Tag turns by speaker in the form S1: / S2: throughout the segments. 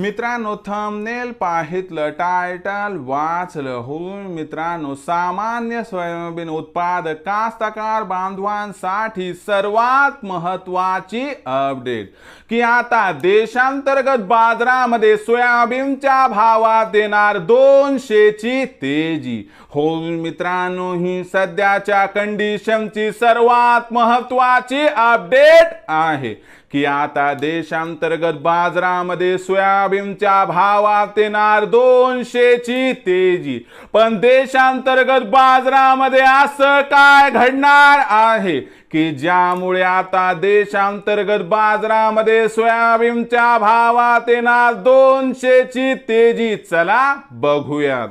S1: मित्रांनो thumbnail पाहितलं title वाचलं. हो मित्रांनो सामान्य सोयाबीन उत्पादक कास्तकार बांधवांसाठी सर्वात महत्वाची अपडेट की आता देशांतर्गत बाजारामध्ये सोयाबीनच्या भावात येणार दोनशेची तेजी. हो मित्रांनो ही सध्याच्या कंडिशनची सर्वात महत्वाची अपडेट आहे. की आता देशांतर्गत बाजारामध्ये सोयाबीनच्या भावात येणार दोनशेची तेजी. पण देशांतर्गत बाजारामध्ये असं काय घडणार आहे? की ज्यामुळे आता देशांतर्गत बाजारामध्ये सोयाबीनच्या भावात येणार दोनशेची तेजी? चला बघूयात.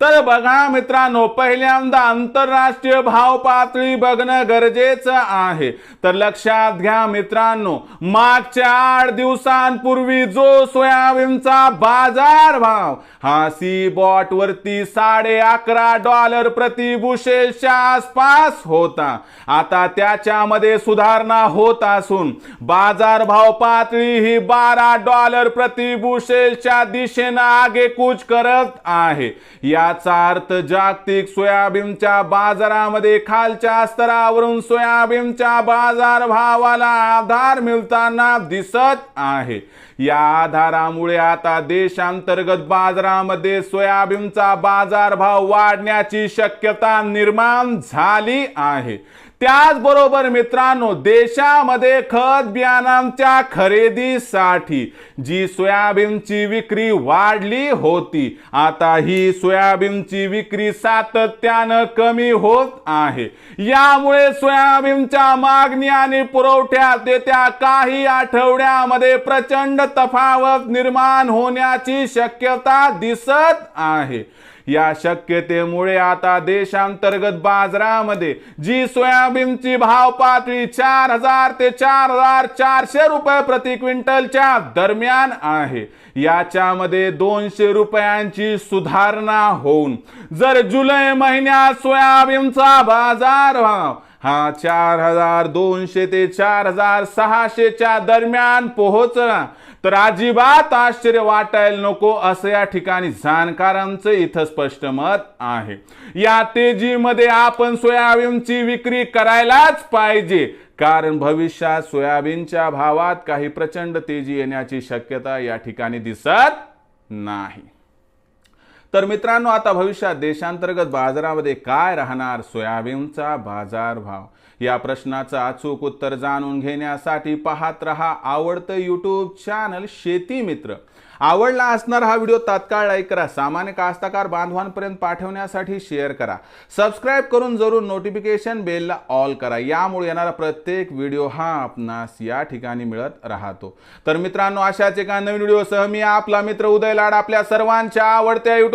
S1: तर बघा मित्रांनो पहिल्यांदा आंतरराष्ट्रीय भाव पातळी बघणं गरजेचं आहे. तर लक्षात घ्या मित्रांनो मागच्या आठ दिवसांपूर्वी जो सोयाबीनचा बाजार भाव हा सी बॉट वरती साडे अकरा डॉलर प्रति बुशेलच्या आसपास होता. आता त्याच्यामध्ये सुधारणा होत असून बाजार भाव पातळी ही बारा डॉलर प्रति बुशेलच्या दिशेनं आगेकूच करत आहे. या याचा अर्थ जागतिक सोयाबीनच्या बाजारामध्ये खालच्या स्तरावरून सोयाबीनच्या बाजार भावाला आधार मिळताना दिसत आहे. या आधारामुळे आता देशांतर्गत बाजारामध्ये सोयाबीनचा बाजारभाव वाढण्याची शक्यता निर्माण झाली आहे. त्याचबरोबर मित्रांनो देशामध्ये खत बियाणांच्या खरेदीसाठी जी सोयाबीनची विक्री वाढली होती आता ही सोयाबीनची विक्री सातत्यानं कमी होत आहे. यामुळे सोयाबीनच्या मागणी आणि पुरवठ्यात येत्या काही आठवड्यामध्ये प्रचंड तफावत निर्माण होण्याची शक्यता दिसत आहे. या शक्यतेमुळे आता देशांतर्गत बाजारामध्ये जी सोयाबीनची भाव पातळी चार हजार ते चार हजार चारशे रुपये प्रति क्विंटलच्या दरम्यान आहे. याच्यामध्ये दोनशे रुपयांची सुधारणा होऊन जर जुलै महिन्यात सोयाबीनचा बाजार भाव हा चार हजार दोनशे ते चार हजार सहाशेच्या दरम्यान पोहोचला तर अजिबात आश्चर्य वाटायला नको असं या ठिकाणी जाणकारांचं इथं स्पष्ट मत आहे. या तेजीमध्ये आपण सोयाबीनची विक्री करायलाच पाहिजे. कारण भविष्यात सोयाबीनच्या भावात काही प्रचंड तेजी येण्याची शक्यता या ठिकाणी दिसत नाही. तर मित्रांनो आता भविष्यात देशांतर्गत बाजारामध्ये काय राहणार? सोयाबीनचा बाजारभाव. या प्रश्नाचं अचूक उत्तर जाणून घेण्यासाठी पाहत रहा आवडतं यूट्यूब चॅनल शेती मित्र. आवडला असणार हा व्हिडिओ तात्काळ लाईक करा. सामान्य कास्तकार बांधवांपर्यंत पाठवण्यासाठी शेअर करा. सबस्क्राईब करून जरूर नोटिफिकेशन बेलला ऑल करा. यामुळे येणारा प्रत्येक व्हिडिओ हा आपणास या ठिकाणी मिळत राहतो. तर मित्रांनो अशाच एका नवीन व्हिडिओसह मी आपला मित्र उदय लाड आपल्या सर्वांच्या आवडत्या